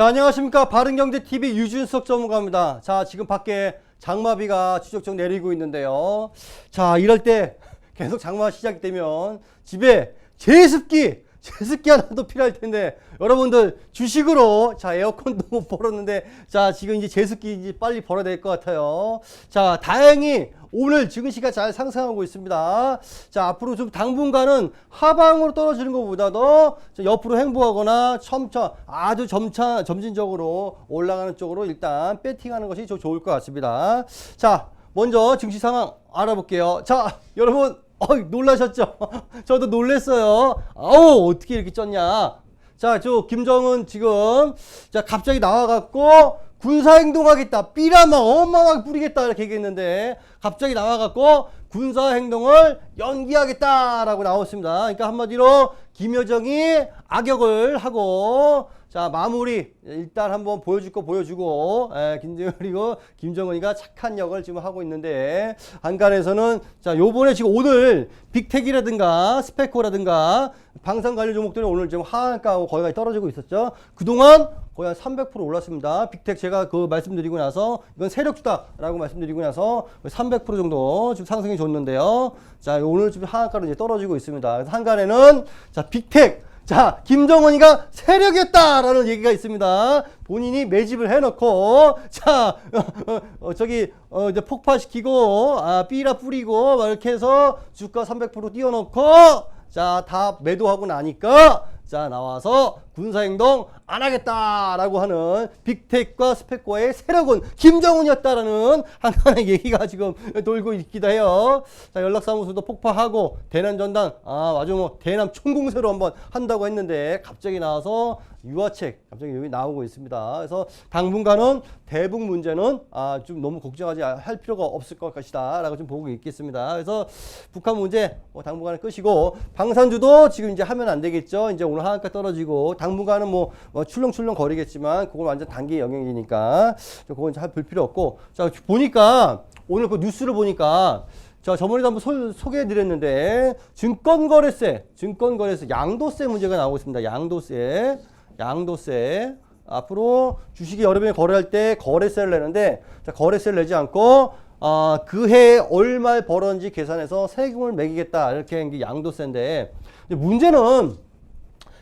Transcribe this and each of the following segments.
자, 안녕하십니까. 바른경제TV 유준석 전문가입니다. 자, 지금 밖에 장마비가 추적적 내리고 있는데요. 자, 이럴 때 계속 장마 시작되면 집에 제습기, 제습기 하나도 필요할 텐데 여러분들 주식으로 자 에어컨도 못 벌었는데 자 지금 이제 제습기 이제 빨리 벌어야 될 것 같아요. 자 다행히 오늘 시간 잘 상승하고 있습니다. 자 앞으로 좀 당분간은 하방으로 떨어지는 것보다도 자, 옆으로 행보하거나 점차 아주 점차 점진적으로 올라가는 쪽으로 일단 배팅하는 것이 좀 좋을 것 같습니다. 자 먼저 증시 상황 알아볼게요. 자 여러분 어 놀라셨죠? 저도 놀랬어요. 아우 어떻게 이렇게 쪘냐? 자, 저 김정은 지금 자 갑자기 나와갖고 군사 행동하겠다, 삐라마 어마어마하게 뿌리겠다 이렇게 얘기했는데 갑자기 나와갖고 군사 행동을 연기하겠다라고 나왔습니다. 그러니까 한마디로 김여정이 악역을 하고 자 마무리 일단 한번 보여줄 거 보여주고 에, 김 그리고 김정은이가 착한 역을 지금 하고 있는데 한간에서는 자 요번에 지금 오늘 빅텍이라든가 스페코라든가 방산 관련 종목들이 오늘 지금 하한가하고 거의 떨어지고 있었죠. 그동안 거의 한 300% 올랐습니다. 빅텍 제가 그 말씀드리고 나서 이건 세력주다라고 말씀드리고 나서 300% 정도 지금 상승이 줬는데요. 자 오늘 지금 하한가로 이제 떨어지고 있습니다. 그래서 한간에는 자 빅텍 자, 김정은이가 세력이었다라는 얘기가 있습니다. 본인이 매집을 해놓고, 자, 어, 어, 어, 저기, 어, 이제 폭파시키고, 아, 삐라 뿌리고, 막 이렇게 해서 주가 300% 띄워놓고, 자, 다 매도하고 나니까, 자, 나와서 군사행동 안 하겠다라고 하는 빅텍과 스펙과의 세력은 김정은이었다라는 한간의 얘기가 지금 돌고 있기도 해요. 자, 연락사무소도 폭파하고 대남 전단, 아, 아주 뭐 대남 총공세로 한번 한다고 했는데 갑자기 나와서 유화책 갑자기 여기 나오고 있습니다. 그래서 당분간은 대북 문제는 아, 좀 너무 걱정하지 할 필요가 없을 것 것이다라고 좀 보고 있겠습니다. 그래서 북한 문제 뭐 당분간은 끝이고 방산주도 지금 이제 하면 안 되겠죠. 이제 오늘 하한가 떨어지고 당분간은 뭐, 뭐 출렁출렁 거리겠지만 그건 완전 단기 영역이니까 그건 볼 필요 없고 자 보니까 오늘 그 뉴스를 보니까 자, 저번에도 한번 소, 소개해 드렸는데, 증권거래세, 증권거래세, 양도세 문제가 나오고 있습니다. 양도세, 양도세. 앞으로 주식이 여러 명이 거래할 때 거래세를 내는데, 자, 거래세를 내지 않고, 아, 그 해에 얼마 벌었는지 계산해서 세금을 매기겠다. 이렇게 한 게 양도세인데, 문제는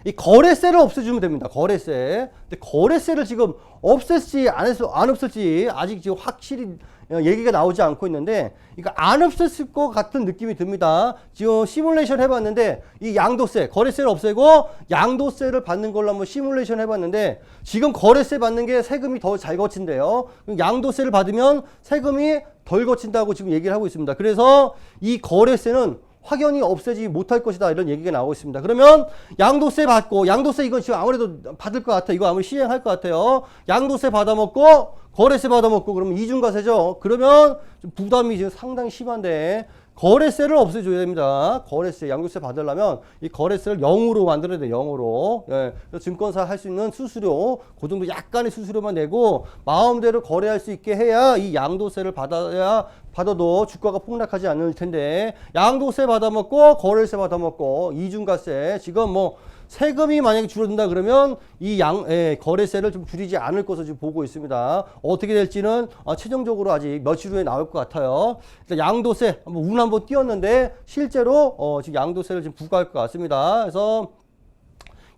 이 거래세를 없애주면 됩니다. 거래세. 근데 거래세를 지금 없앨지 안, 했, 안 없앨지 아직 지금 확실히 어, 얘기가 나오지 않고 있는데 이거 안 없앴을 것 같은 느낌이 듭니다. 지금 시뮬레이션 해봤는데 이 양도세, 거래세를 없애고 양도세를 받는 걸로 한번 시뮬레이션 해봤는데 지금 거래세 받는 게 세금이 더 잘 거친대요. 양도세를 받으면 세금이 덜 거친다고 지금 얘기를 하고 있습니다. 그래서 이 거래세는 확연히 없애지 못할 것이다 이런 얘기가 나오고 있습니다. 그러면 양도세 받고 양도세 이건 지금 아무래도 받을 것 같아. 이거 아무리 시행할 것 같아요. 양도세 받아먹고 거래세 받아먹고 그러면 이중과세죠. 그러면 좀 부담이 지금 상당히 심한데 거래세를 없애줘야 됩니다. 거래세, 양도세 받으려면 이 거래세를 0으로 만들어야 돼요. 0으로. 예. 증권사 할 수 있는 수수료, 그 정도 약간의 수수료만 내고 마음대로 거래할 수 있게 해야 이 양도세를 받아야 받아도 주가가 폭락하지 않을 텐데 양도세 받아먹고 거래세 받아먹고 이중과세 지금 뭐 세금이 만약에 줄어든다 그러면 이 양, 예, 거래세를 좀 줄이지 않을 것으로 지금 보고 있습니다. 어떻게 될지는 어, 최종적으로 아직 며칠 후에 나올 것 같아요. 일단 양도세 한번 운 한번 띄웠는데 실제로 어, 지금 양도세를 지금 부과할 것 같습니다. 그래서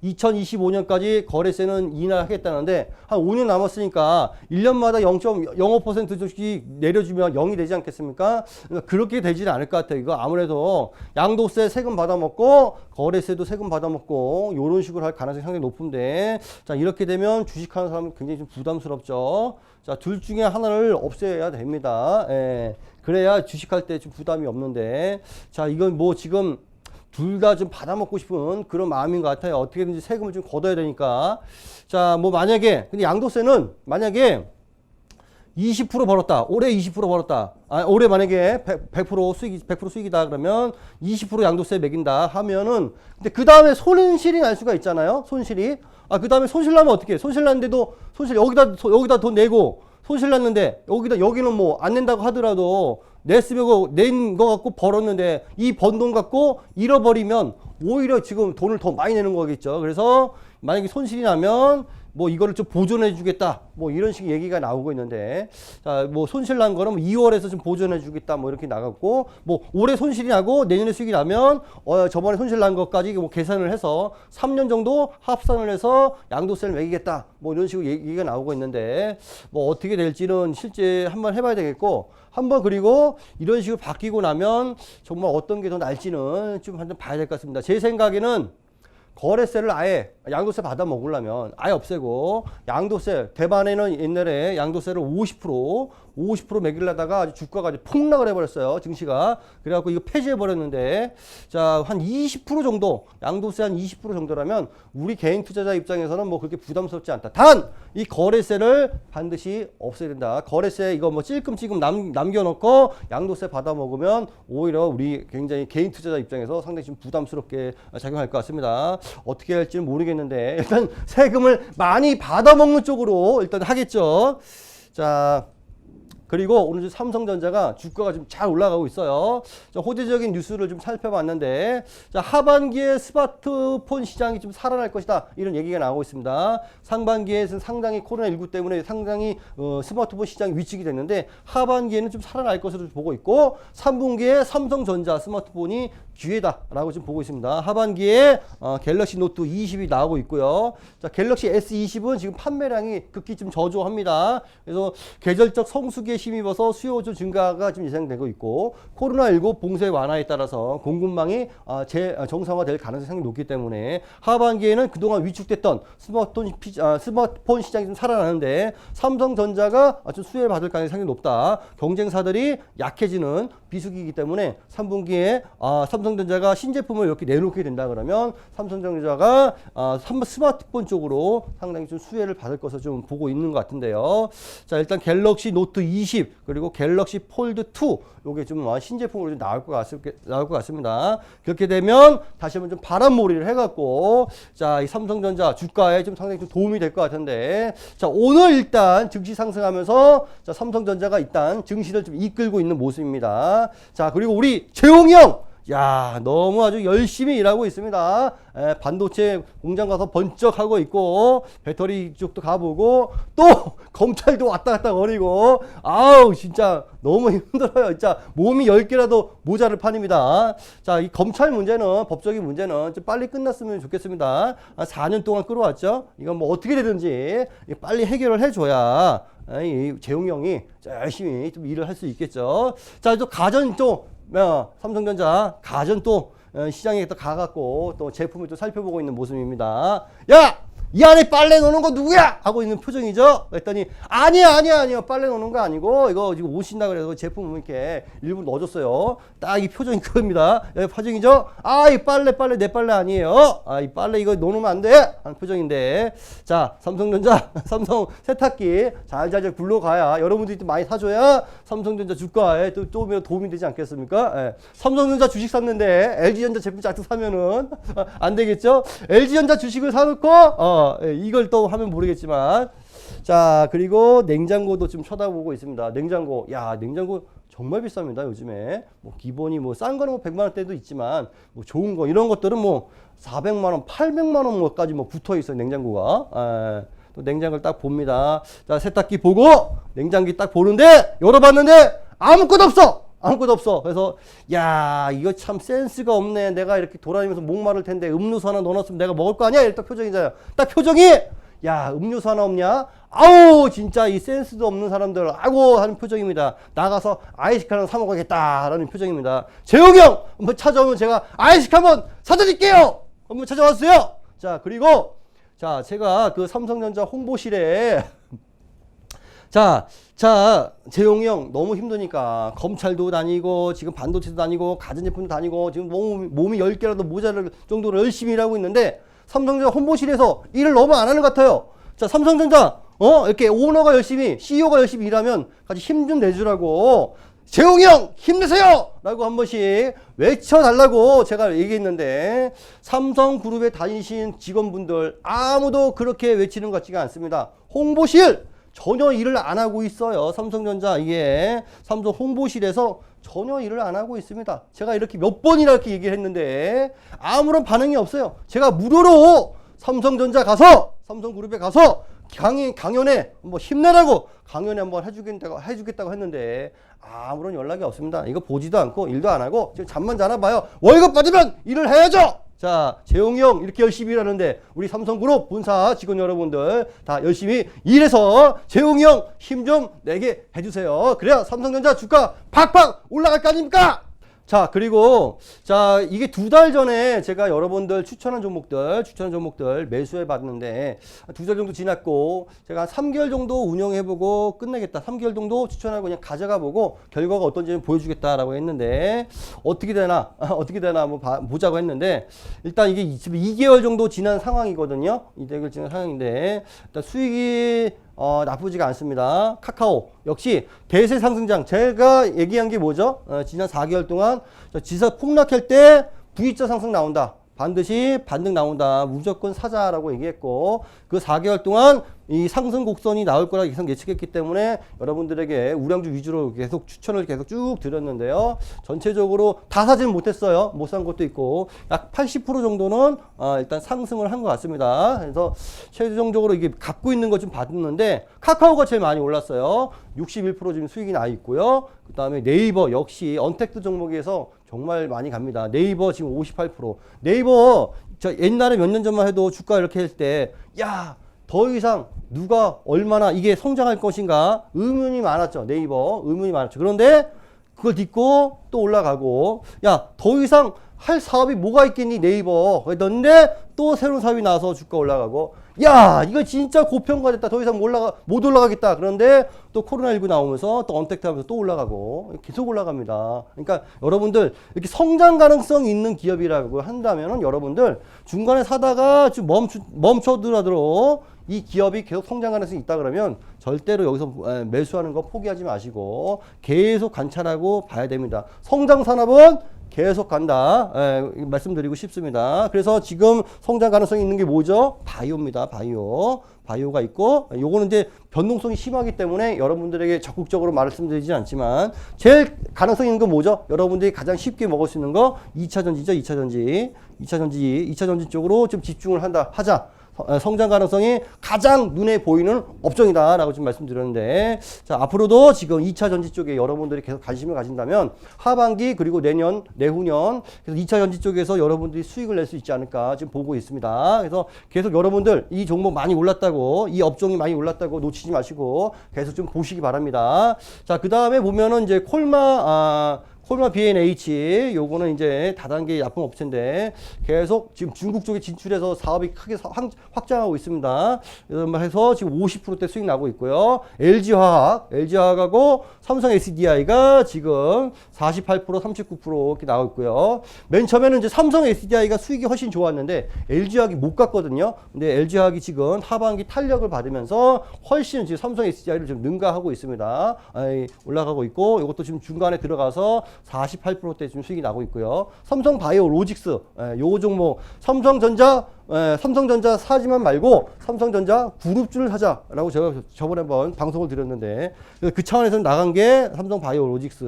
2025년까지 거래세는 인하하겠다는데 한 5년 남았으니까 1년마다 0.05% 조씩 내려주면 0이 되지 않겠습니까? 그러니까 그렇게 되지는 않을 것 같아요. 이거 아무래도 양도세 세금 받아먹고 거래세도 세금 받아먹고 이런 식으로 할 가능성이 상당히 높은데 자 이렇게 되면 주식하는 사람은 굉장히 좀 부담스럽죠. 자 둘 중에 하나를 없애야 됩니다. 예. 그래야 주식할 때 좀 부담이 없는데 자 이건 뭐 지금 둘 다 좀 받아먹고 싶은 그런 마음인 것 같아요. 어떻게든지 세금을 좀 걷어야 되니까. 자, 뭐 만약에, 근데 양도세는 만약에 20% 벌었다. 올해 20% 벌었다. 아, 올해 만약에 100%, 100% 수익, 100% 수익이다. 그러면 20% 양도세 매긴다 하면은, 근데 그 다음에 손실이 날 수가 있잖아요. 손실이. 아, 그 다음에 손실 나면 어떻게 해? 손실 났는데도 손실, 여기다, 여기다 돈 내고, 손실 났는데, 여기다, 여기는 뭐 안 낸다고 하더라도, 냈으면 낸 거 갖고 벌었는데 이 번 돈 갖고 잃어버리면 오히려 지금 돈을 더 많이 내는 거겠죠. 그래서 만약에 손실이 나면 뭐 이거를 좀 보존해 주겠다. 뭐 이런 식 얘기가 나오고 있는데 자, 뭐 손실 난 거는 뭐 2월에서 좀 보존해 주겠다. 뭐 이렇게 나갔고 뭐 올해 손실이 나고 내년에 수익이 나면 어 저번에 손실 난 것까지 뭐 계산을 해서 3년 정도 합산을 해서 양도세를 매기겠다. 뭐 이런 식으로 얘기가 나오고 있는데 뭐 어떻게 될지는 실제 한번 해봐야 되겠고 한번 그리고 이런 식으로 바뀌고 나면 정말 어떤 게 더 날지는 좀 한번 봐야 될 것 같습니다. 제 생각에는 거래세를 아예 양도세 받아 먹으려면 아예 없애고 양도세 대만에는 옛날에 양도세를 50% 50% 매기려다가 아주 주가가 아주 폭락을 해버렸어요 증시가. 그래갖고 이거 폐지해 버렸는데 자 한 20% 정도 양도세 한 20% 정도라면 우리 개인 투자자 입장에서는 뭐 그렇게 부담스럽지 않다. 단 이 거래세를 반드시 없애야 된다. 거래세 이거 뭐 찔끔찔끔 남, 남겨놓고 양도세 받아 먹으면 오히려 우리 굉장히 개인 투자자 입장에서 상당히 좀 부담스럽게 작용할 것 같습니다. 어떻게 할지는 모르겠는데 일단 세금을 많이 받아 먹는 쪽으로 일단 하겠죠. 자 그리고 오늘 좀 삼성전자가 주가가 좀 잘 올라가고 있어요. 자, 호재적인 뉴스를 좀 살펴봤는데 자, 하반기에 스마트폰 시장이 좀 살아날 것이다 이런 얘기가 나오고 있습니다. 상반기에는 상당히 코로나19 때문에 상당히 어, 스마트폰 시장이 위축이 됐는데 하반기에는 좀 살아날 것으로 보고 있고 3분기에 삼성전자 스마트폰이 기회다라고 지금 보고 있습니다. 하반기에 어, 갤럭시 노트 20이 나오고 있고요. 자, 갤럭시 S20은 지금 판매량이 극히 좀 저조합니다. 그래서 계절적 성수기에 힘입어서 수요 좀 증가가 지금 예상되고 있고 코로나19 봉쇄 완화에 따라서 공급망이 아, 재 아, 정상화될 가능성이 상당히 높기 때문에 하반기에는 그동안 위축됐던 스마트폰, 피- 아, 스마트폰 시장이 좀 살아나는데 삼성전자가 아, 좀 수혜를 받을 가능성이 상당히 높다. 경쟁사들이 약해지는 비수기이기 때문에 3분기에 아, 삼성 전자가 신제품을 이렇게 내놓게 된다 그러면 삼성전자가 아, 삼- 스마트폰 쪽으로 상당히 좀 수혜를 받을 것을 좀 보고 있는 것 같은데요. 자 일단 갤럭시 노트 20 그리고 갤럭시 폴드 2 요게 좀 아, 신제품으로 좀 나올 것, 같, 나올 것 같습니다. 그렇게 되면 다시 한번 좀 바람몰이를 해갖고 자 이 삼성전자 주가에 좀 상당히 좀 도움이 될 것 같은데 자 오늘 일단 증시 상승하면서 자 삼성전자가 일단 증시를 좀 이끌고 있는 모습입니다. 자 그리고 우리 재홍이 형 야, 너무 아주 열심히 일하고 있습니다. 에, 반도체 공장 가서 번쩍하고 있고, 배터리 쪽도 가보고, 또 검찰도 왔다 갔다 거리고, 아우, 진짜 너무 힘들어요. 진짜 몸이 10개라도 모자를 판입니다. 자, 이 검찰 문제는, 법적인 문제는 좀 빨리 끝났으면 좋겠습니다. 한 4년 동안 끌어왔죠? 이건 뭐 어떻게 되든지 빨리 해결을 해줘야, 이 재용이 형이 열심히 좀 일을 할 수 있겠죠. 자, 또 가전 또, 어, 삼성전자 가전 또 어, 시장에 또 가갖고 또 제품을 또 살펴보고 있는 모습입니다. 야! 이 안에 빨래 넣는 거 누구야? 하고 있는 표정이죠. 그랬더니 아니야 아니야 아니야 빨래 넣는 거 아니고 이거 지금 오신다 그래서 제품을 이렇게 일부러 넣어줬어요. 딱 이 표정이 그겁니다. 여기 표정이죠. 아 이 빨래 빨래 내 빨래 아니에요. 아 이 빨래 이거 넣으면 안 돼. 하는 표정인데 자 삼성전자 삼성 세탁기 잘잘 굴러가야 여러분들이 또 많이 사줘야 삼성전자 주가에 또 조금 도움이 되지 않겠습니까? 예. 삼성전자 주식 샀는데 LG전자 제품 자꾸 사면은 안 되겠죠? LG전자 주식을 사놓고 어, 예, 이걸 또 하면 모르겠지만 자 그리고 냉장고도 좀 쳐다보고 있습니다. 냉장고 야 냉장고 정말 비쌉니다 요즘에 뭐 기본이 뭐 싼 거는 뭐 100만 원대도 있지만 뭐 좋은 거 이런 것들은 뭐 400만 원, 800만 원 뭐까지 뭐 붙어 있어요 냉장고가. 예. 또 냉장고를 딱 봅니다. 자 세탁기 보고 냉장기 딱 보는데 열어봤는데 아무것도 없어. 아무것도 없어. 그래서 야 이거 참 센스가 없네. 내가 이렇게 돌아다니면서 목마를 텐데 음료수 하나 넣어놨으면 내가 먹을 거 아니야? 일단 표정이잖아요. 딱 표정이 야 음료수 하나 없냐? 아우 진짜 이 센스도 없는 사람들 아고 하는 표정입니다. 나가서 아이스크 하나 사 먹어야겠다라는 표정입니다. 재용이 형 한번 찾아오면 제가 아이스크 한번 사드릴게요. 한번 찾아왔어요. 자 그리고 자 제가 그 삼성전자 홍보실에 자, 자, 재용이 형 너무 힘드니까 검찰도 다니고 지금 반도체도 다니고 가전제품도 다니고 지금 몸이, 몸이 10개라도 모자랄 정도로 열심히 일하고 있는데 삼성전자 홍보실에서 일을 너무 안 하는 것 같아요. 자, 삼성전자 어 이렇게 오너가 열심히 CEO가 열심히 일하면 같이 힘 좀 내주라고 재용이 형 힘내세요! 라고 한 번씩 외쳐달라고 제가 얘기했는데 삼성그룹에 다니신 직원분들 아무도 그렇게 외치는 것 같지가 않습니다. 홍보실 전혀 일을 안 하고 있어요. 삼성전자 이게 삼성 홍보실에서 전혀 일을 안 하고 있습니다. 제가 이렇게 몇 번이나 이렇게 얘기를 했는데 아무런 반응이 없어요. 제가 무료로 삼성전자 가서 삼성그룹에 가서 강연 강연에 뭐 힘내라고 강연에 한번 해주겠다고 해주겠다고 했는데 아무런 연락이 없습니다. 이거 보지도 않고 일도 안 하고 지금 잠만 자나 봐요. 월급 받으면 일을 해야죠. 자, 재용이 형 이렇게 열심히 일하는데 우리 삼성그룹 본사 직원 여러분들 다 열심히 일해서 재용이 형 힘 좀 내게 해주세요. 그래야 삼성전자 주가 팍팍 올라갈 거 아닙니까? 자, 그리고, 자, 이게 두 달 전에 제가 여러분들 추천한 종목들, 추천한 종목들 매수해 봤는데, 두 달 정도 지났고, 제가 한 3개월 정도 운영해 보고 끝내겠다. 3개월 정도 추천하고 그냥 가져가 보고, 결과가 어떤지 보여주겠다라고 했는데, 어떻게 되나, 어떻게 되나 한번 봐- 보자고 했는데, 일단 이게 지금 2개월 정도 지난 상황이거든요. 2개월 지난 상황인데, 일단 수익이 어, 나쁘지가 않습니다. 카카오 역시 대세 상승장 제가 얘기한 게 뭐죠? 어, 지난 4개월 동안 저 지사 폭락할 때 V자 상승 나온다. 반드시 반등 나온다. 무조건 사자라고 얘기했고 그 4개월 동안 이 상승 곡선이 나올 거라 예상 예측했기 때문에 여러분들에게 우량주 위주로 계속 추천을 계속 쭉 드렸는데요. 전체적으로 다 사지는 못했어요. 못 산 것도 있고 약 80% 정도는 어, 일단 상승을 한 것 같습니다. 그래서 최종적으로 이게 갖고 있는 것 좀 봤는데 카카오가 제일 많이 올랐어요. 61% 지금 수익이 나 있고요. 그 다음에 네이버 역시 언택트 종목에서 정말 많이 갑니다. 네이버 지금 58%. 네이버 저 옛날에 몇 년 전만 해도 주가 이렇게 할 때 야 더 이상 누가 얼마나 이게 성장할 것인가 의문이 많았죠. 네이버 의문이 많았죠. 그런데 그걸 딛고 또 올라가고 야 더 이상 할 사업이 뭐가 있겠니 네이버 그랬는데 또 새로운 사업이 나와서 주가 올라가고 야 이거 진짜 고평가됐다. 더 이상 못 올라가 못 올라가겠다. 그런데 또 코로나19 나오면서 또 언택트 하면서 또 올라가고 계속 올라갑니다. 그러니까 여러분들 이렇게 성장 가능성 있는 기업이라고 한다면은 여러분들 중간에 사다가 좀 멈추 멈춰두라도 이 기업이 계속 성장 가능성이 있다 그러면 절대로 여기서 에, 매수하는 거 포기하지 마시고 계속 관찰하고 봐야 됩니다. 성장 산업은 계속 간다. 에, 말씀드리고 싶습니다. 그래서 지금 성장 가능성이 있는 게 뭐죠? 바이오입니다. 바이오. 바이오가 있고 요거는 이제 변동성이 심하기 때문에 여러분들에게 적극적으로 말씀드리진 않지만 제일 가능성 있는 건 뭐죠? 여러분들이 가장 쉽게 먹을 수 있는 거 2차 전지죠. 2차 전지. 2차 전지 2차 전지 쪽으로 좀 집중을 한다 하자. 어, 성장 가능성이 가장 눈에 보이는 업종이다라고 지금 말씀드렸는데 자 앞으로도 지금 2차 전지 쪽에 여러분들이 계속 관심을 가진다면 하반기 그리고 내년 내후년 그래서 2차 전지 쪽에서 여러분들이 수익을 낼 수 있지 않을까 지금 보고 있습니다. 그래서 계속 여러분들 이 종목 많이 올랐다고 이 업종이 많이 올랐다고 놓치지 마시고 계속 좀 보시기 바랍니다. 자 그 다음에 보면은 이제 콜마 아, 콜마 B&H 요거는 이제 다단계 약품 업체인데 계속 지금 중국 쪽에 진출해서 사업이 크게 확장하고 있습니다. 그래서 해서 지금 50%대 수익 나고 있고요. LG화학, LG화학하고 삼성 SDI가 지금 48%, 39% 이렇게 나오고 있고요. 맨 처음에는 이제 삼성 SDI가 수익이 훨씬 좋았는데 LG화학이 못 갔거든요. 근데 LG화학이 지금 하반기 탄력을 받으면서 훨씬 지금 삼성 SDI를 좀 능가하고 있습니다. 올라가고 있고 이것도 지금 중간에 들어가서 48%대 지금 수익이 나고 있고요. 삼성 바이오 로직스 예, 요 종목 삼성전자 예, 삼성전자 사지만 말고 삼성전자 그룹주를 사자라고 제가 저번에 한번 방송을 드렸는데 그 차원에서 나간 게 삼성 바이오 로직스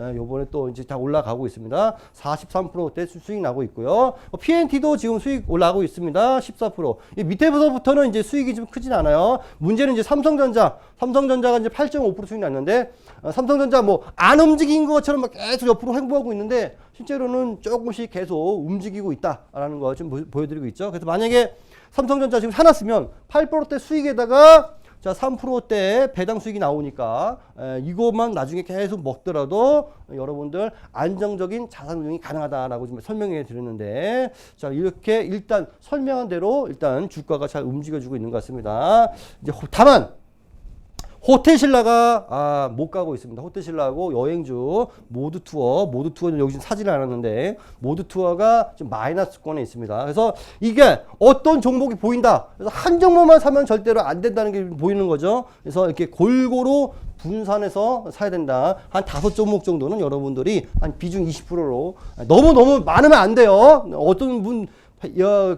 예, 요번에 또 이제 다 올라가고 있습니다. 43%대 수익 나고 있고요. 어, PNT도 지금 수익 올라가고 있습니다. 14%. 이 밑에부터는 이제 수익이 좀 크진 않아요. 문제는 이제 삼성전자, 삼성전자가 이제 8.5% 수익 났는데 어, 삼성전자 뭐 안 움직인 것처럼 막 계속 옆으로 행보하고 있는데 실제로는 조금씩 계속 움직이고 있다라는 거좀 보여드리고 있죠. 그래서 만약에 삼성전자 지금 사놨으면 8%대 수익에다가 자, 3%대 배당 수익이 나오니까 에, 이것만 나중에 계속 먹더라도 여러분들 안정적인 자산 운용이 가능하다라고 지금 설명해 드렸는데 자, 이렇게 일단 설명한 대로 일단 주가가 잘 움직여주고 있는 것 같습니다. 이제 호- 다만 호텔신라가 아, 못 가고 있습니다. 호텔신라하고 여행주 모두 투어, 모두 투어는 여기 사지를 않았는데 모두 투어가 좀 마이너스권에 있습니다. 그래서 이게 어떤 종목이 보인다. 그래서 한 종목만 사면 절대로 안 된다는 게 보이는 거죠. 그래서 이렇게 골고루 분산해서 사야 된다. 한 다섯 종목 정도는 여러분들이 한 비중 20%로 너무 너무 많으면 안 돼요. 어떤 분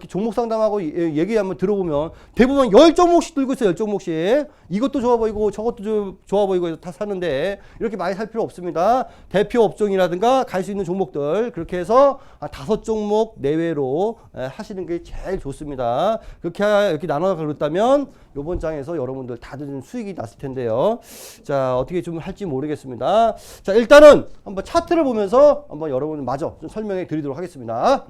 종목 상담하고 예- 얘기 한번 들어보면 대부분 열 종목씩 들고 있어요. 열 종목씩. 이것도 좋아 보이고 저것도 좀 좋아 보이고 해서 다 사는데 이렇게 많이 살 필요 없습니다. 대표 업종이라든가 갈 수 있는 종목들 그렇게 해서 한 다섯 종목 내외로 에, 하시는 게 제일 좋습니다. 그렇게 하- 이렇게 나눠 그렇다면 이번 장에서 여러분들 다들 좀 수익이 났을 텐데요. 자 어떻게 좀 할지 모르겠습니다. 자 일단은 한번 차트를 보면서 한번 여러분 마저 좀 설명해 드리도록 하겠습니다.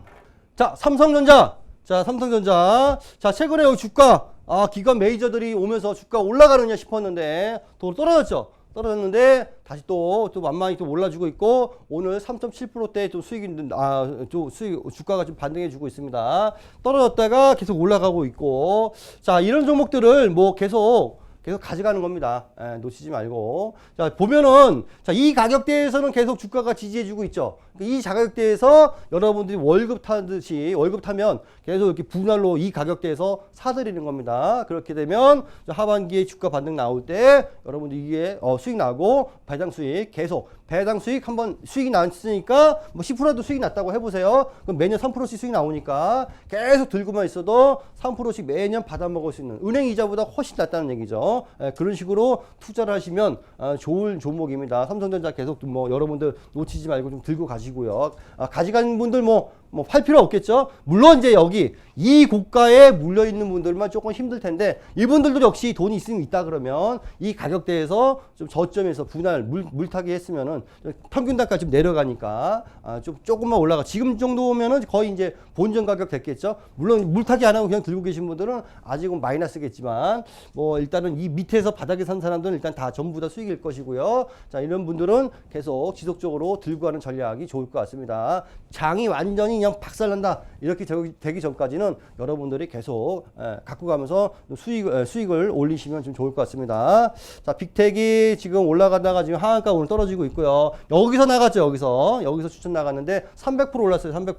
자, 삼성전자. 자, 삼성전자. 자, 최근에 여기 주가, 아, 기관 메이저들이 오면서 주가 올라가느냐 싶었는데, 또 떨어졌죠? 떨어졌는데, 다시 또, 또 만만히 또 올라주고 있고, 오늘 3.7%대 또 수익이, 아, 또 수익, 주가가 좀 반등해주고 있습니다. 떨어졌다가 계속 올라가고 있고, 자, 이런 종목들을 뭐 계속, 계속 가져가는 겁니다. 예, 놓치지 말고. 자, 보면은, 자, 이 가격대에서는 계속 주가가 지지해주고 있죠. 그러니까 이 가격대에서 여러분들이 월급 타듯이, 월급 타면 계속 이렇게 분할로 이 가격대에서 사들이는 겁니다. 그렇게 되면 자, 하반기에 주가 반등 나올 때 여러분들 이게 어, 수익 나고 배당 수익 계속 배당 수익 한번 수익이 났으니까 뭐 10%도 수익이 났다고 해보세요. 그럼 매년 3%씩 수익 나오니까 계속 들고만 있어도 3%씩 매년 받아 먹을 수 있는 은행 이자보다 훨씬 낫다는 얘기죠. 예, 그런 식으로 투자를 하시면 아, 좋은 종목입니다. 삼성전자 계속 뭐 여러분들 놓치지 말고 좀 들고 가시고요. 아, 가져간 분들 뭐 뭐팔 필요 없겠죠. 물론 이제 여기 이 고가에 물려 있는 분들만 조금 힘들 텐데 이분들도 역시 돈이 있으면 있다 그러면 이 가격대에서 좀 저점에서 분할 물, 물타기 했으면은 평균 단가 좀 내려가니까 아, 좀 조금만 올라가 지금 정도면은 거의 이제 본전 가격 됐겠죠. 물론 물타기 안 하고 그냥 들고 계신 분들은 아직은 마이너스겠지만 뭐 일단은 이 밑에서 바닥에 산 사람들은 일단 다 전부 다 수익일 것이고요. 자 이런 분들은 계속 지속적으로 들고 가는 전략이 좋을 것 같습니다. 장이 완전히 그냥 박살난다 이렇게 저- 되기 전까지는 여러분들이 계속 에, 갖고 가면서 수익 에, 수익을 올리시면 좀 좋을 것 같습니다. 자 빅텍이 지금 올라가다가 지금 하한가 오늘 떨어지고 있고요. 여기서 나갔죠 여기서 여기서 추천 나갔는데 300% 올랐어요 300%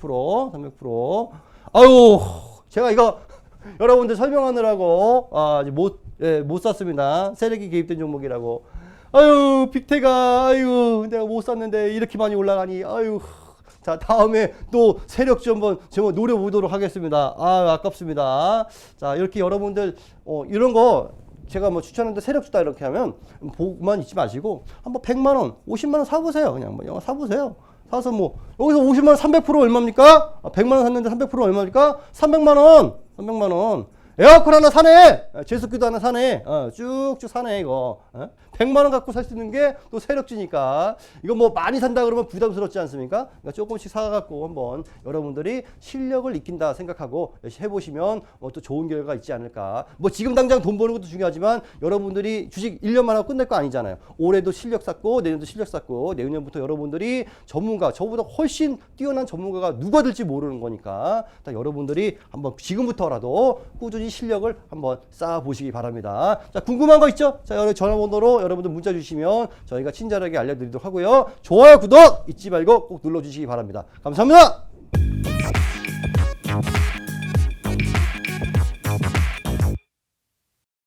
300% 아유 제가 이거 여러분들 설명하느라고 아, 못, 예, 못 샀습니다. 세력이 개입된 종목이라고. 아유, 빅테가, 아유, 내가 못 샀는데 이렇게 많이 올라가니, 아유. 자, 다음에 또 세력주 한번 제가 노려보도록 하겠습니다. 아, 아깝습니다. 자, 이렇게 여러분들, 어, 이런 거 제가 뭐 추천하는데 세력 주다 이렇게 하면 보고만 있지 마시고 한번 100만 원, 50만 원 사보세요. 그냥 뭐 영화 사보세요. 사서 뭐 여기서 50만 원 300% 얼마입니까? 아, 100만 원 샀는데 300% 얼마입니까? 300만 원. 300만 원. 에어컨 하나 사네. 아, 제습기도 하나 사네. 어, 쭉쭉 사네 이거. 어? 100만 원 갖고 살 수 있는 게 또 세력주니까 이거 뭐 많이 산다 그러면 부담스럽지 않습니까? 그러니까 조금씩 사갖고 한번 여러분들이 실력을 익힌다 생각하고 해보시면 뭐또 좋은 결과가 있지 않을까. 뭐 지금 당장 돈 버는 것도 중요하지만 여러분들이 주식 1년만 하고 끝낼 거 아니잖아요. 올해도 실력 쌓고 내년도 실력 쌓고 내년부터 여러분들이 전문가 저보다 훨씬 뛰어난 전문가가 누가 될지 모르는 거니까 딱 여러분들이 한번 지금부터라도 꾸준히 실력을 한번 쌓아 보시기 바랍니다. 자 궁금한 거 있죠? 자 여러 전화번호로 여러분들 문자 주시면 저희가 친절하게 알려드리도록 하고요. 좋아요, 구독 잊지 말고 꼭 눌러주시기 바랍니다. 감사합니다.